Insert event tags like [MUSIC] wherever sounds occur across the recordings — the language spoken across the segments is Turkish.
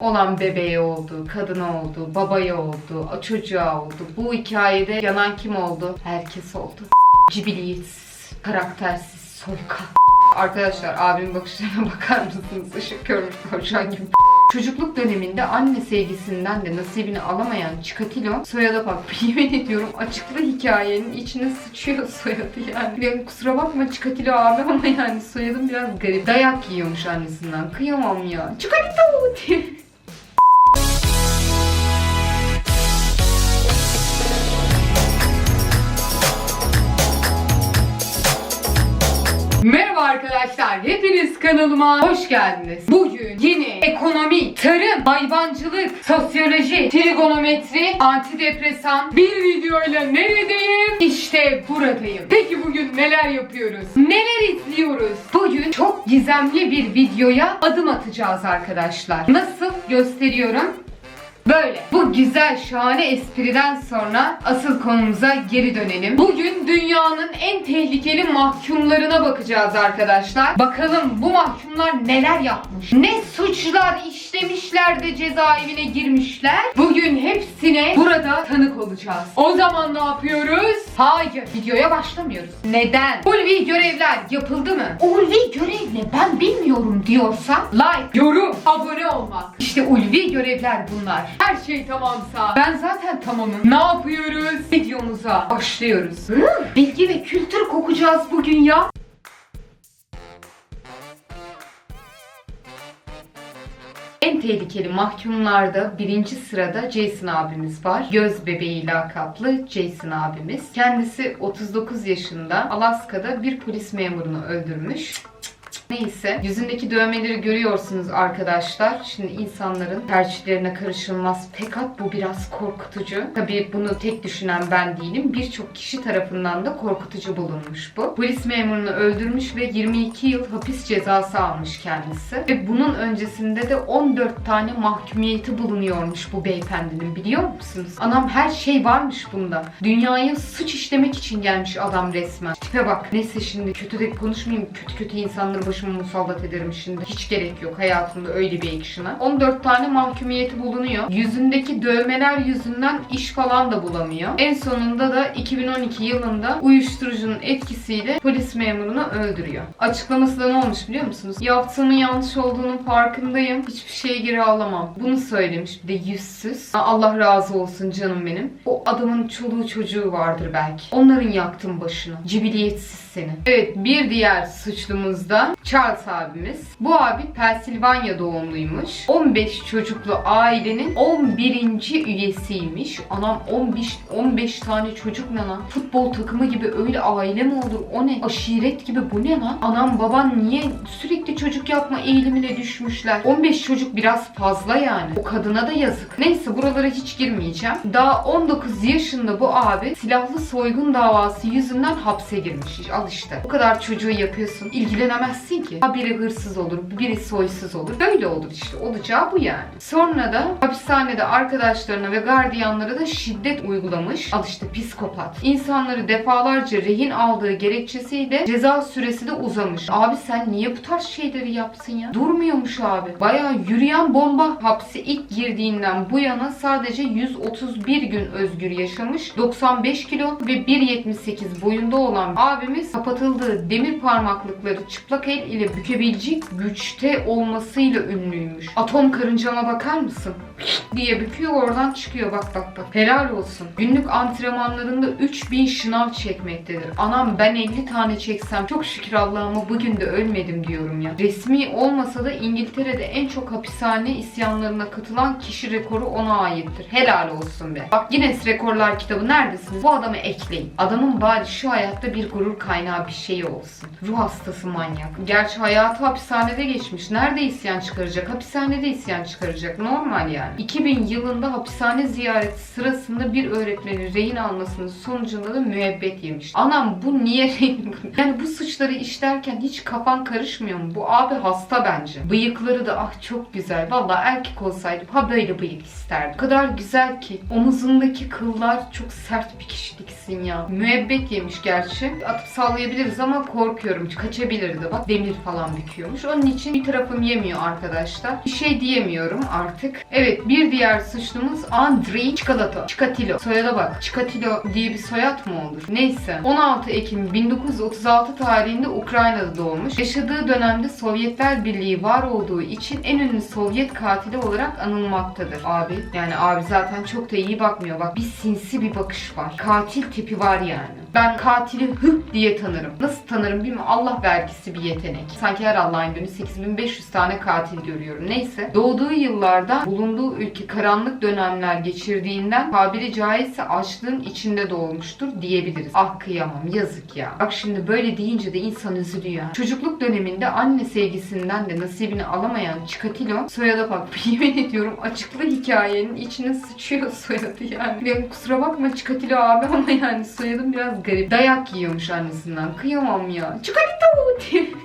olan bebeği oldu, kadına oldu, babaya oldu, çocuğa oldu. Bu hikayede yanan kim oldu? Herkes oldu. [LAUGHS] Cibiliyetsiz, karaktersiz, soykan. Arkadaşlar abimin bakışlarına [LAUGHS] bakar mısınız? Işık görmüş tavşan gibi. [LAUGHS] Çocukluk döneminde anne sevgisinden de nasibini alamayan Chikatilo soyada bak yemin ediyorum açıklı hikayenin içine sıçıyor soyadı yani. Yani kusura bakma Chikatilo abi ama yani soyadım biraz garip. Dayak yiyormuş annesinden. Kıyamam ya. Chikatilo diye. Merhaba arkadaşlar, hepiniz kanalıma hoş geldiniz. Bugün yeni ekonomi, tarım, hayvancılık, sosyoloji, trigonometri, antidepresan bir videoyla neredeyim? İşte buradayım. Peki bugün neler yapıyoruz? Neler izliyoruz? Bugün çok gizemli bir videoya adım atacağız arkadaşlar. Nasıl gösteriyorum? Böyle. Bu güzel şahane espriden sonra asıl konumuza geri dönelim. Bugün dünyanın en tehlikeli mahkumlarına bakacağız arkadaşlar. Bakalım bu mahkumlar neler yapmış? Ne suçlar işlemişler de cezaevine girmişler? Bugün hepsine burada tanık olacağız. O zaman ne yapıyoruz? Hayır, videoya başlamıyoruz. Neden? Ulvi görevler yapıldı mı? Ulvi görev ne ben bilmiyorum diyorsa like, yorum, abone olmak. İşte ulvi görevler bunlar. Her şey tamamsa ben zaten tamamım. Ne yapıyoruz? Videomuza başlıyoruz. Hı, bilgi ve kültür kokacağız bugün ya. En tehlikeli mahkumlarda birinci sırada Jason abimiz var. Göz bebeği lakaplı Jason abimiz. Kendisi 39 yaşında Alaska'da bir polis memurunu öldürmüş. Neyse yüzündeki dövmeleri görüyorsunuz arkadaşlar. Şimdi insanların tercihlerine karışılmaz. Fakat bu biraz korkutucu. Tabii bunu tek düşünen ben değilim. Birçok kişi tarafından da korkutucu bulunmuş bu. Polis memurunu öldürmüş ve 22 yıl hapis cezası almış kendisi. Ve bunun öncesinde de 14 tane mahkumiyeti bulunuyormuş bu beyefendinin biliyor musunuz? Anam her şey varmış bunda. Dünyaya suç işlemek için gelmiş adam resmen. Tipe bak. Neyse şimdi kötü de konuşmayayım. Kötü kötü insanları başıma musallat ederim şimdi. Hiç gerek yok hayatımda öyle bir action'a. 14 tane mahkumiyeti bulunuyor. Yüzündeki dövmeler yüzünden iş falan da bulamıyor. En sonunda da 2012 yılında uyuşturucunun etkisiyle polis memurunu öldürüyor. Açıklaması da ne olmuş biliyor musunuz? Yaptığımın yanlış olduğunun farkındayım. Hiçbir şeye geri alamam. Bunu söylemiş bir de yüzsüz. Allah razı olsun canım benim. O adamın çoluğu çocuğu vardır belki. Onların yaktım başını. Cibiliyetsiz seni. Evet bir diğer suçlumuz da Charles abimiz. Bu abi Pensilvanya doğumluymuş. 15 çocuklu ailenin 11. üyesiymiş. Anam 15 15 tane çocuk ne lan? Futbol takımı gibi öyle aile mi olur? O ne? Aşiret gibi bu ne lan? Anam baban niye sürekli çocuk yapma eğilimine düşmüşler? 15 çocuk biraz fazla yani. O kadına da yazık. Neyse buralara hiç girmeyeceğim. Daha 19 yaşında bu abi silahlı soygun davası yüzünden hapse girmiş. Al işte. Bu kadar çocuğu yapıyorsun. İlgilenemezsin ki. Ha biri hırsız olur, biri soysuz olur. Böyle olur işte. Olacağı bu yani. Sonra da hapishanede arkadaşlarına ve gardiyanlara da şiddet uygulamış. Al işte psikopat. İnsanları defalarca rehin aldığı gerekçesiyle ceza süresi de uzamış. Abi sen niye bu tarz şeyleri yapsın ya? Durmuyormuş abi. Bayağı yürüyen bomba hapse ilk girdiğinden bu yana sadece 131 gün özgür yaşamış. 95 kilo ve 1.78 boyunda olan abimiz kapatıldığı demir parmaklıkları çıplak el ile bükebilecek güçte olmasıyla ünlüymüş. Atom karıncama bakar mısın? Diye büküyor oradan çıkıyor bak bak bak. Helal olsun. Günlük antrenmanlarında 3000 şınav çekmektedir. Anam ben 50 tane çeksem çok şükür Allah'ıma bugün de ölmedim diyorum ya. Resmi olmasa da İngiltere'de en çok hapishane isyanlarına katılan kişi rekoru ona aittir. Helal olsun be. Bak Guinness Rekorlar kitabı neredesiniz? Bu adamı ekleyin. Adamın bari şu hayatta bir gurur kaynağı bir şeyi olsun. Ruh hastası manyak. Gerçi hayatı hapishanede geçmiş. Nerede isyan çıkaracak? Hapishanede isyan çıkaracak. Normal yani. 2000 yılında hapishane ziyareti sırasında bir öğretmenin rehin almasının sonucunda da müebbet yemiş. Anam bu niye [LAUGHS] rehin? yani bu suçları işlerken hiç kafan karışmıyor mu? Bu abi hasta bence. Bıyıkları da ah çok güzel. Valla erkek olsaydım ha böyle bıyık isterdim. O kadar güzel ki. Omuzundaki kıllar çok sert bir kişiliksin ya. Müebbet yemiş gerçi. Atıp sağlayabiliriz ama korkuyorum. Kaçabilirdi bak demir falan büküyormuş. Onun için bir tarafım yemiyor arkadaşlar. Bir şey diyemiyorum artık. Evet bir diğer suçlumuz Andrei Çikolato. Çikatilo. Soyada bak. Çikatilo diye bir soyad mı olur? Neyse. 16 Ekim 1936 tarihinde Ukrayna'da doğmuş. Yaşadığı dönemde Sovyetler Birliği var olduğu için en ünlü Sovyet katili olarak anılmaktadır. Abi yani abi zaten çok da iyi bakmıyor. Bak bir sinsi bir bakış var. Katil tipi var yani. Ben katili hı diye tanırım. Nasıl tanırım bilmiyorum. Allah vergisi bir yetenek. Sanki her Allah'ın günü 8500 tane katil görüyorum. Neyse. Doğduğu yıllarda bulunduğu ülke karanlık dönemler geçirdiğinden tabiri caizse açlığın içinde doğmuştur diyebiliriz. Ah kıyamam yazık ya. Bak şimdi böyle deyince de insan üzülüyor. Çocukluk döneminde anne sevgisinden de nasibini alamayan Chikatilo soyada bak [LAUGHS] yemin ediyorum açıklı hikayenin içine sıçıyor soyadı yani. Benim kusura bakma Chikatilo abi ama yani soyadım biraz garip. Dayak yiyormuş annesinden. Kıyamam ya. Chikatilo diye.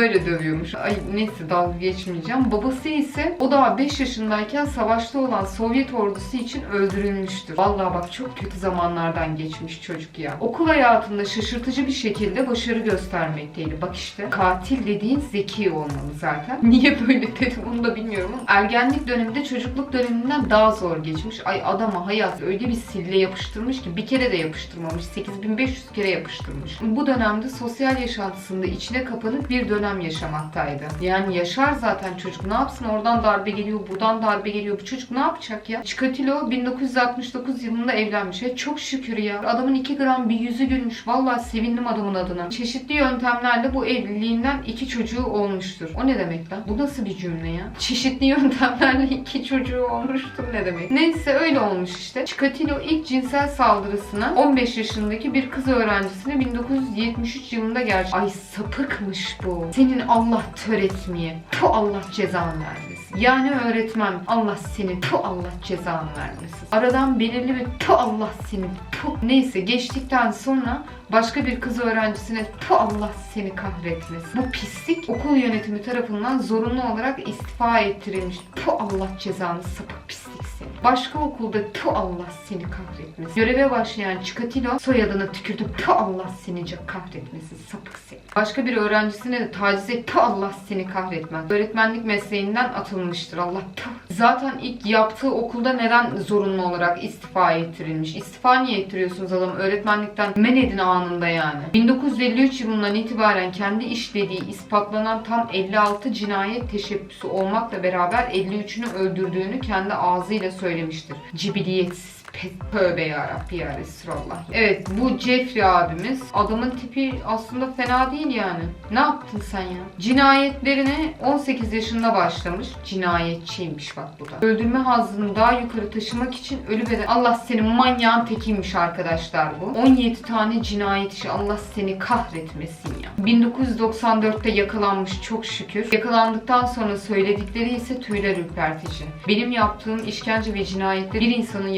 Böyle dövüyormuş. Ay neyse dalga geçmeyeceğim. Babası ise o da 5 yaşındayken savaşta olan Sovyet ordusu için öldürülmüştür. Vallahi bak çok kötü zamanlardan geçmiş çocuk ya. Okul hayatında şaşırtıcı bir şekilde başarı göstermekteydi. Bak işte katil dediğin zeki olmalı zaten. [LAUGHS] Niye böyle dedim onu da bilmiyorum ergenlik döneminde çocukluk döneminden daha zor geçmiş. Ay adama hayat öyle bir sille yapıştırmış ki bir kere de yapıştırmamış. 8500 kere yapıştırmış. Bu dönemde sosyal yaşantısında içine kapanık bir dönem yaşamaktaydı. Yani yaşar zaten çocuk. Ne yapsın? Oradan darbe geliyor, buradan darbe geliyor. Bu çocuk ne yapacak ya? Chikatilo 1969 yılında evlenmiş. E çok şükür ya. Adamın 2 gram bir yüzü gülmüş. Vallahi sevindim adamın adına. Çeşitli yöntemlerle bu evliliğinden iki çocuğu olmuştur. O ne demek lan? Bu nasıl bir cümle ya? Çeşitli [LAUGHS] yöntemlerle iki çocuğu olmuştur ne demek? Neyse öyle olmuş işte. Chikatilo ilk cinsel saldırısını 15 yaşındaki bir kız öğrencisine 1973 yılında gerçek. Ay sapıkmış bu. Senin Allah töretmeye. Tu Allah cezanı vermesin. Yani öğretmen Allah seni tu Allah cezanı vermesin. Aradan belirli bir tu Allah seni tu. Neyse geçtikten sonra başka bir kız öğrencisine tu Allah seni kahretmesin. Bu pislik okul yönetimi tarafından zorunlu olarak istifa ettirilmiş. Tu Allah cezanı sapık pislik. Başka okulda tu Allah seni kahretmesin. Göreve başlayan Chikatilo soyadına tükürdü. Tu Allah seni kahretmesin sapık seni. Başka bir öğrencisine de taciz et. Tu Allah seni kahretmez. Öğretmenlik mesleğinden atılmıştır. Allah tu. Zaten ilk yaptığı okulda neden zorunlu olarak istifa ettirilmiş? İstifa niye ettiriyorsunuz adam? Öğretmenlikten men edin anında yani. 1953 yılından itibaren kendi işlediği ispatlanan tam 56 cinayet teşebbüsü olmakla beraber 53'ünü öldürdüğünü kendi ağzıyla söylemiştir. Cibiliyetsiz Tövbe yarabbi ya Resulallah. Evet bu Jeffrey abimiz. Adamın tipi aslında fena değil yani. Ne yaptın sen ya? Cinayetlerine 18 yaşında başlamış. Cinayetçiymiş bak bu da. Öldürme hazzını daha yukarı taşımak için ölü beden. Allah senin manyağın tekiymiş arkadaşlar bu. 17 tane cinayet işi. Allah seni kahretmesin ya. 1994'te yakalanmış çok şükür. Yakalandıktan sonra söyledikleri ise tüyler ürpertici. Benim yaptığım işkence ve cinayetleri bir insanın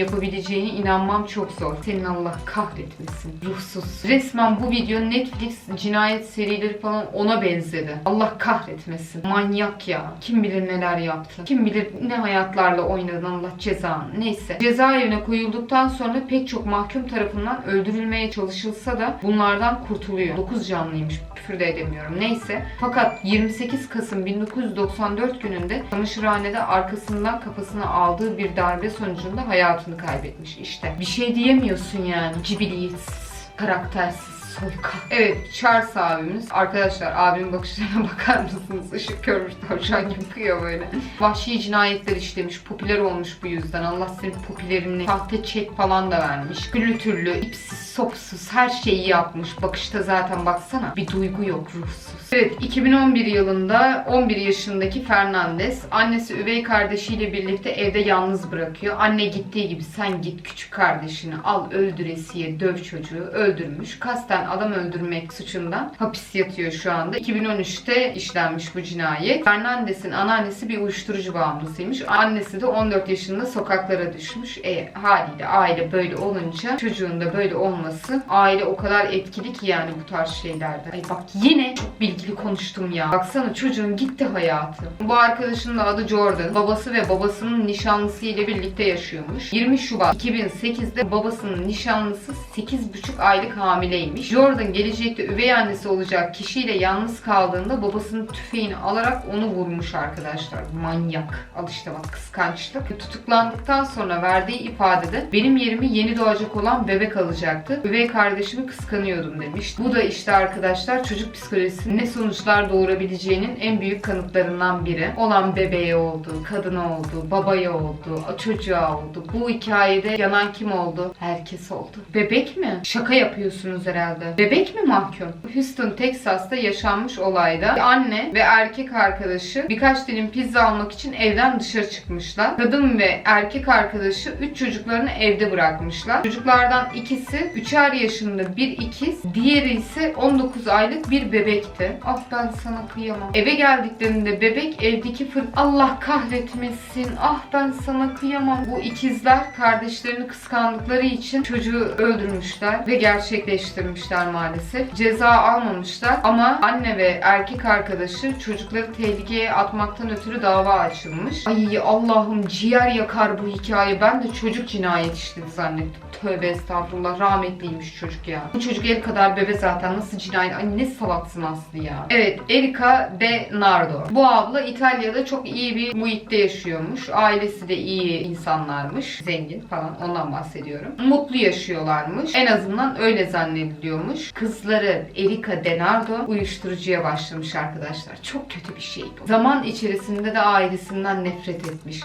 yapabileceğine inanmam çok zor. Senin Allah kahretmesin. Ruhsuz. Resmen bu video Netflix cinayet serileri falan ona benzedi. Allah kahretmesin. Manyak ya. Kim bilir neler yaptı. Kim bilir ne hayatlarla oynadın Allah cezanı. Neyse. Cezaevine koyulduktan sonra pek çok mahkum tarafından öldürülmeye çalışılsa da bunlardan kurtuluyor. 9 canlıymış. Küfür de edemiyorum. Neyse. Fakat 28 Kasım 1994 gününde çamaşırhanede arkasından kafasına aldığı bir darbe sonucunda hayatını kaybetmiş. İşte bir şey diyemiyorsun yani. Cibiliyetsiz, karaktersiz. Soyka. Evet Charles abimiz. Arkadaşlar abimin bakışlarına [LAUGHS] bakar mısınız? Işık görmüş tavşan yapıyor böyle. Vahşi cinayetler işlemiş. Popüler olmuş bu yüzden. Allah senin popülerini sahte çek falan da vermiş. Türlü türlü ipsiz sopsuz her şeyi yapmış. Bakışta zaten baksana bir duygu yok ruhsuz. Evet 2011 yılında 11 yaşındaki Fernandez annesi üvey kardeşiyle birlikte evde yalnız bırakıyor. Anne gittiği gibi sen git küçük kardeşini al öldüresiye döv çocuğu öldürmüş. Kasten adam öldürmek suçundan hapis yatıyor şu anda. 2013'te işlenmiş bu cinayet. Fernandez'in anneannesi bir uyuşturucu bağımlısıymış. Annesi de 14 yaşında sokaklara düşmüş. E haliyle aile böyle olunca çocuğun da böyle olması aile o kadar etkili ki yani bu tarz şeylerde. Ay bak yine çok bilgili konuştum ya. Baksana çocuğun gitti hayatı. Bu arkadaşın da adı Jordan. Babası ve babasının nişanlısı ile birlikte yaşıyormuş. 20 Şubat 2008'de babasının nişanlısı 8,5 aylık hamileymiş. Jordan gelecekte üvey annesi olacak kişiyle yalnız kaldığında babasının tüfeğini alarak onu vurmuş arkadaşlar. Manyak. Al işte bak kıskançlık. Tutuklandıktan sonra verdiği ifadede benim yerimi yeni doğacak olan bebek alacaktı. Üvey kardeşimi kıskanıyordum demiş. Bu da işte arkadaşlar çocuk psikolojisinin ne sonuçlar doğurabileceğinin en büyük kanıtlarından biri. Olan bebeğe oldu, kadına oldu, babaya oldu, çocuğa oldu. Bu hikayede yanan kim oldu? Herkes oldu. Bebek mi? Şaka yapıyorsunuz herhalde. Bebek mi mahkum? Houston, Texas'ta yaşanmış olayda anne ve erkek arkadaşı birkaç dilim pizza almak için evden dışarı çıkmışlar. Kadın ve erkek arkadaşı 3 çocuklarını evde bırakmışlar. Çocuklardan ikisi 3'er yaşında bir ikiz, diğeri ise 19 aylık bir bebekti. Ah ben sana kıyamam. Eve geldiklerinde bebek evdeki fır... Allah kahretmesin. Ah ben sana kıyamam. Bu ikizler kardeşlerini kıskandıkları için çocuğu öldürmüşler ve gerçekleştirmişler maalesef. Ceza almamışlar ama anne ve erkek arkadaşı çocukları tehlikeye atmaktan ötürü dava açılmış. Ay Allah'ım ciğer yakar bu hikaye. Ben de çocuk cinayet işledi zannettim. Tövbe estağfurullah rahmetliymiş çocuk ya. Bu çocuk el kadar bebe zaten nasıl cinayet? Ay ne salaksın Aslı ya. Evet Erika De Nardo. Bu abla İtalya'da çok iyi bir muhitte yaşıyormuş. Ailesi de iyi insanlarmış. Zengin falan ondan bahsediyorum. Mutlu yaşıyorlarmış. En azından öyle zannediliyormuş. Kızları Erika Denardo uyuşturucuya başlamış arkadaşlar. Çok kötü bir şey bu. Zaman içerisinde de ailesinden nefret etmiş.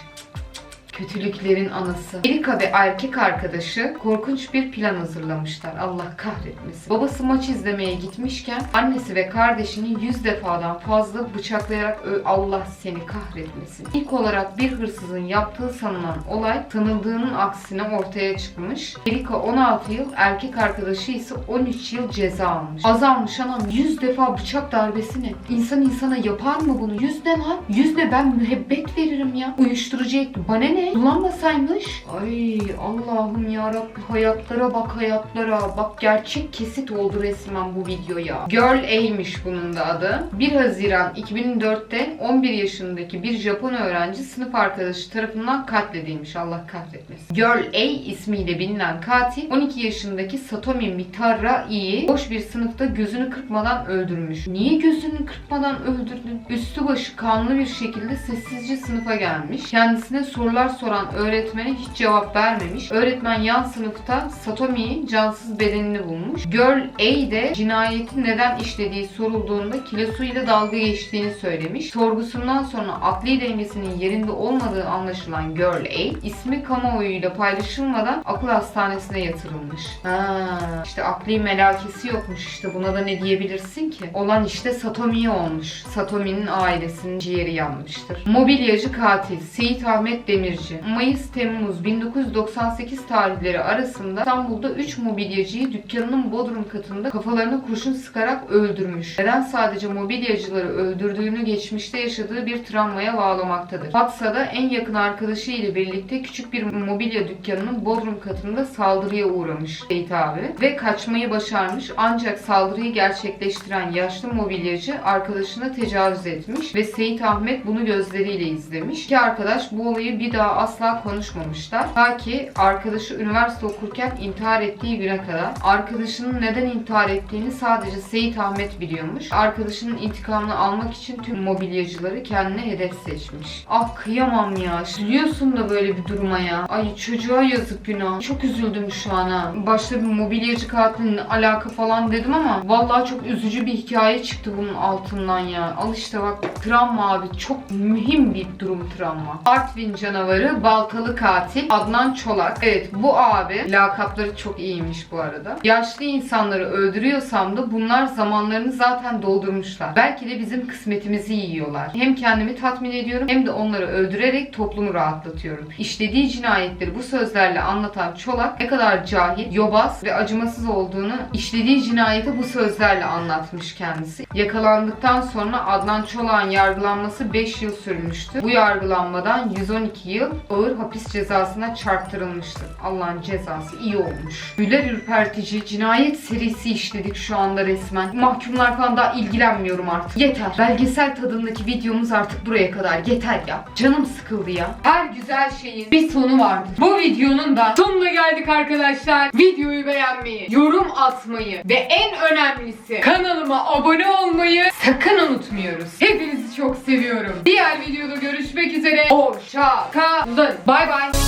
Kötülüklerin anası. Erika ve erkek arkadaşı korkunç bir plan hazırlamışlar. Allah kahretmesin. Babası maç izlemeye gitmişken annesi ve kardeşini yüz defadan fazla bıçaklayarak Allah seni kahretmesin. İlk olarak bir hırsızın yaptığı sanılan olay sanıldığının aksine ortaya çıkmış. Erika 16 yıl, erkek arkadaşı ise 13 yıl ceza almış. Azalmış anam 100 defa bıçak darbesi ne? İnsan insana yapar mı bunu? 100 ne lan? 100 ne ben müebbet veririm ya. Uyuşturucu. Bana ne? Kullanmasaymış. Ay Allah'ım yarabbim hayatlara bak hayatlara. Bak gerçek kesit oldu resmen bu videoya. Girl A'ymiş bunun da adı. 1 Haziran 2004'te 11 yaşındaki bir Japon öğrenci sınıf arkadaşı tarafından katledilmiş. Allah kahretmesin. Girl A ismiyle bilinen katil 12 yaşındaki Satomi Mitarai'yi boş bir sınıfta gözünü kırpmadan öldürmüş. Niye gözünü kırpmadan öldürdün? Üstü başı kanlı bir şekilde sessizce sınıfa gelmiş. Kendisine sorular soran öğretmene hiç cevap vermemiş. Öğretmen yan sınıfta Satomi'yi cansız bedenini bulmuş. Girl A de cinayeti neden işlediği sorulduğunda kilosuyla dalga geçtiğini söylemiş. Sorgusundan sonra akli dengesinin yerinde olmadığı anlaşılan Girl A ismi kamuoyuyla paylaşılmadan akıl hastanesine yatırılmış. Ha, işte akli melakesi yokmuş işte buna da ne diyebilirsin ki? Olan işte Satomi'ye olmuş. Satomi'nin ailesinin ciğeri yanmıştır. Mobilyacı katil Seyit Ahmet Demirci Mayıs-Temmuz 1998 tarihleri arasında İstanbul'da 3 mobilyacıyı dükkanının bodrum katında kafalarına kurşun sıkarak öldürmüş. Neden sadece mobilyacıları öldürdüğünü geçmişte yaşadığı bir travmaya bağlamaktadır. Fatsa'da en yakın arkadaşı ile birlikte küçük bir mobilya dükkanının bodrum katında saldırıya uğramış Seyit abi ve kaçmayı başarmış ancak saldırıyı gerçekleştiren yaşlı mobilyacı arkadaşına tecavüz etmiş ve Seyit Ahmet bunu gözleriyle izlemiş. İki arkadaş bu olayı bir daha asla konuşmamışlar. Ta ki arkadaşı üniversite okurken intihar ettiği güne kadar. Arkadaşının neden intihar ettiğini sadece Seyit Ahmet biliyormuş. Arkadaşının intikamını almak için tüm mobilyacıları kendine hedef seçmiş. Ah kıyamam ya. Üzülüyorsun da böyle bir duruma ya. Ay çocuğa yazık günah. Çok üzüldüm şu an ha. Başta bir mobilyacı katilinin alaka falan dedim ama vallahi çok üzücü bir hikaye çıktı bunun altından ya. Al işte bak travma abi. Çok mühim bir durum travma. Artvin canavarı baltalı katil Adnan Çolak. Evet bu abi lakapları çok iyiymiş bu arada. Yaşlı insanları öldürüyorsam da bunlar zamanlarını zaten doldurmuşlar. Belki de bizim kısmetimizi yiyorlar. Hem kendimi tatmin ediyorum hem de onları öldürerek toplumu rahatlatıyorum. İşlediği cinayetleri bu sözlerle anlatan Çolak ne kadar cahil, yobaz ve acımasız olduğunu işlediği cinayeti bu sözlerle anlatmış kendisi. Yakalandıktan sonra Adnan Çolak'ın yargılanması 5 yıl sürmüştü. Bu yargılanmadan 112 yıl yıl ağır hapis cezasına çarptırılmıştı. Allah'ın cezası iyi olmuş. Güler ürpertici cinayet serisi işledik şu anda resmen. Mahkumlar falan daha ilgilenmiyorum artık. Yeter. Belgesel tadındaki videomuz artık buraya kadar. Yeter ya. Canım sıkıldı ya. Her güzel şeyin bir sonu vardır. Bu videonun da sonuna geldik arkadaşlar. Videoyu beğenmeyi, yorum atmayı ve en önemlisi kanalıma abone olmayı sakın unutmuyoruz. Hepinizi çok seviyorum. Diğer videoda görüşmek üzere. Hoşça kalın. Bye bye.